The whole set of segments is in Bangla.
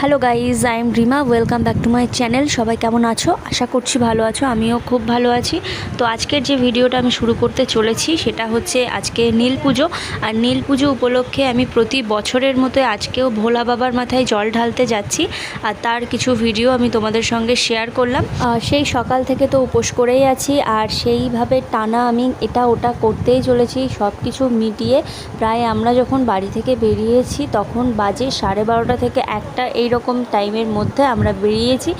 Hello guys I am Rima welcome back to my channel সবাই কেমন আছো? আশা করছি ভালো আছো। আমিও খুব ভালো আছি। তো আজকের যে ভিডিওটা আমি শুরু করতে চলেছি, সেটা হচ্ছে আজকে নীল পুজো। আর নীল পুজো উপলক্ষে আমি প্রতি বছরের মতো আজকেও ভোলা বাবার মাথায় জল ঢালতে যাচ্ছি। আর তার কিছু ভিডিও আমি তোমাদের সঙ্গে শেয়ার করলাম। সেই সকাল থেকে তো উপোস করেই আছি। আর সেইভাবে টানা আমি এটা ওটা করতেই চলেছি সব কিছু মিটিয়ে। প্রায় আমরা যখন বাড়ি থেকে বেরিয়েছি, তখন বাজে সাড়ে বারোটা থেকে একটা এই রকম টাইমের মধ্যে আমরা বেরিয়েছি।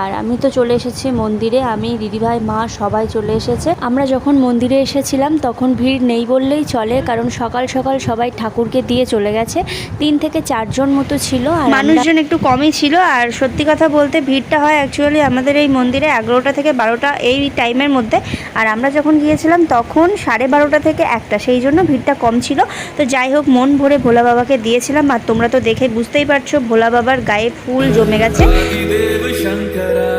আর আমি তো চলে এসেছি মন্দিরে। আমি, দিদিভাই, মা সবাই চলে এসেছে। আমরা যখন মন্দিরে এসেছিলাম তখন ভিড় নেই বললেই চলে, কারণ সকাল সকাল সবাই ঠাকুরকে দিয়ে চলে গেছে। তিন থেকে চারজন মতো ছিল আর মানুষজন একটু কমই ছিল। আর সত্যি কথা বলতে ভিড়টা হয় অ্যাকচুয়ালি আমাদের এই মন্দিরে এগারোটা থেকে বারোটা এই টাইমের মধ্যে। আর আমরা যখন গিয়েছিলাম তখন সাড়ে বারোটা থেকে একটা, সেই জন্য ভিড়টা কম ছিল। তো যাই হোক, মন ভরে ভোলা বাবাকে দিয়েছিলাম। আর তোমরা তো দেখে বুঝতেই পারছ, ভোলা বাবার গায়ে ফুল জমে গেছে देव शंकरा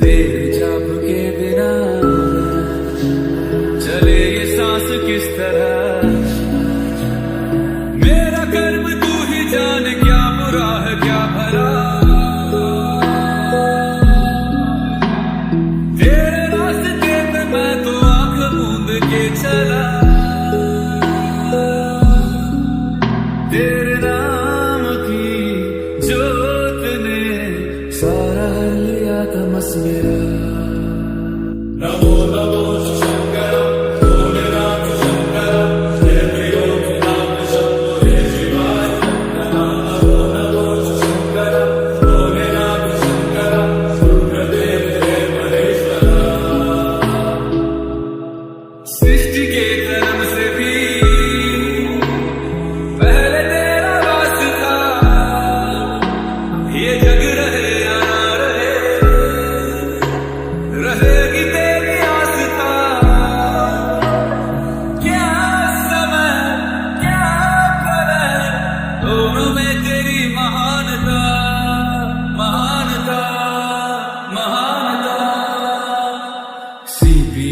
तेरे जाप के बिना चले ये सांस किस तरह atmosphere. La bola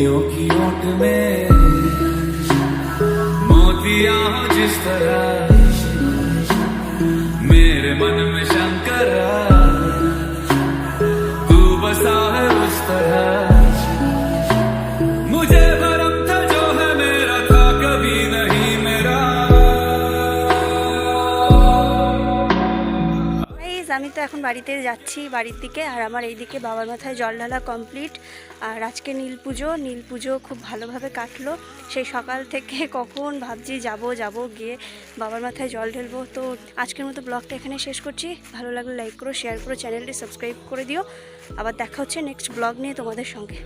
सीपियों की ओट में। मोतिया जिस तरह আমি তো এখন বাড়িতে যাচ্ছি বাড়ির দিকে, আর আমার এইদিকে বাবার মাথায় জল ঢালা কমপ্লিট আর আজকে নীল পুজো নীল পুজো খুব ভালোভাবে কাটলো। সেই সকাল থেকে কখন ভাবছি যাব যাব গিয়ে বাবার মাথায় জল ঢেলবো। তো আজকের মতো ব্লগটা এখানে শেষ করছি। ভালো লাগলে লাইক করো শেয়ার করো চ্যানেলটি সাবস্ক্রাইব করে দিও। আবার দেখা হচ্ছে নেক্সট ব্লগ নিয়ে তোমাদের সঙ্গে।